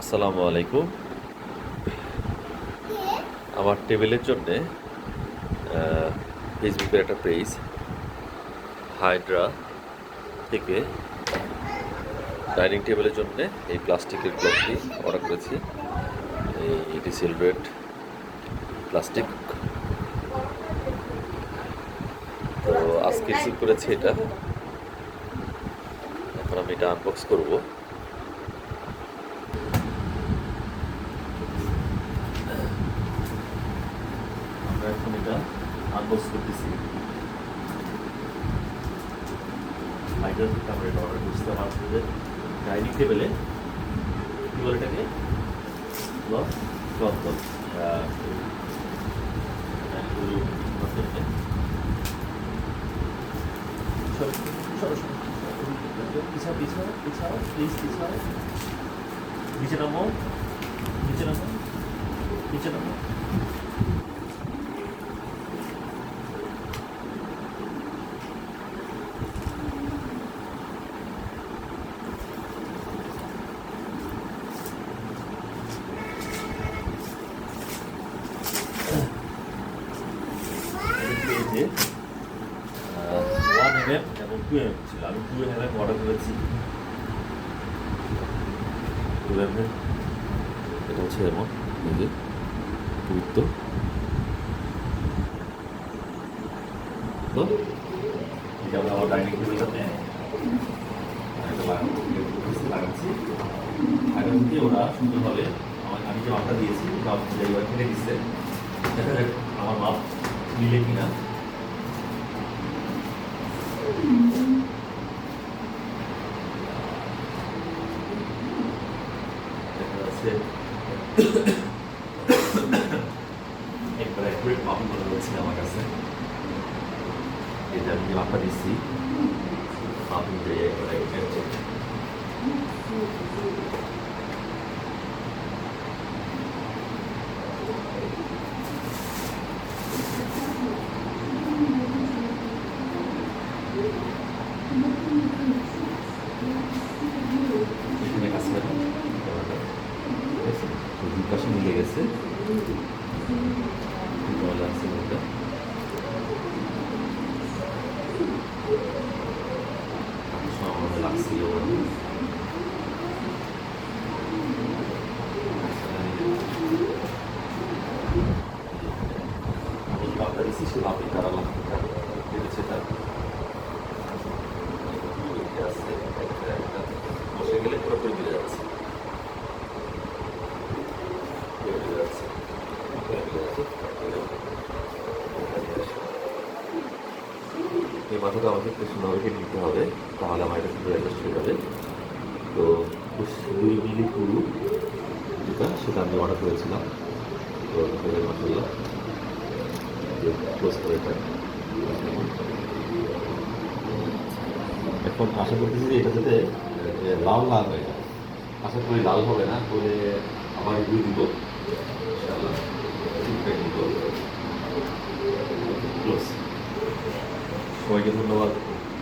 আসসালামু আলাইকুম। আমার টেবিলের জন্যে ফেসবুকের একটা পেজ, হাইড্রা থেকে ডাইনিং টেবিলের জন্যে এই প্লাস্টিকের ব্লকটি অর্ডার করেছি। এই ডিসিলভেট প্লাস্টিক। তো আজকে রিসিভ করেছি এটা। এখন আমি এটা আনবক্স করব আমরা এখন এটা আনবক্স করতেছি। হাইড্রা থেকে আমরা এটা অর্ডার করছি আমার ডাইনিং টেবিলে কী বলে এটাকে? ক্লথ ক্লথ পিছাও পিছাও পিছাও প্লিজ পিছাও নিচে নামো নিচে নামো নিচে নামো পেয়েছে ওয়ান এম এম আমি টু এম অর্ডার করেছি টু এম এম এটা হচ্ছে এমন যে গুরুত্ব তো এটা আমরা আমার ডাইনিং টেবিলটাতে লাগাচ্ছি আগে থেকে ওরা সুন্দরভাবে আমি যে মাপটা দিয়েছি মাপ জায়গা ফেলে দিচ্ছে, দেখা যাক আমার মাপ মিলে কিনা দেখা যাচ্ছে একবার অ্যাকুরেট মাপ মনে হচ্ছে আমার কাছে এটা আমি যে মাপটা দিচ্ছি মাপ অনুযায়ী একবার accurate। এখানে কাছে রাখুন ঠিক আছে তো দুই পাশে গেছে ভালো আছে ওটা লাগছিল সে বাপি তারা লাগবে পেরেছে তার আছে একটা একটা বসে গেলে পুরোপুরি মিলে যাচ্ছে মিলে যাচ্ছে মিলে যাচ্ছে এই মাথাটা আমাকে সুন্দরভাবে কেটে নিতে হবে, তাহলে আমার এটা সুন্দর অ্যাডজাস্ট হয়ে যাবে। তো দুই মিলি পুরু যেটা, সেটা আমি অর্ডার করেছিলাম। তো মশলা ক্লোজ করে এটা। এখন আশা করতেছি যে এটা যাতে লাল লাল হয়ে যায়। আশা করি লাল হবে না, করে আবার দিব ইনশাআল্লাহ ফিডব্যাক দিব ক্লোজ সবাইকে ধন্যবাদ।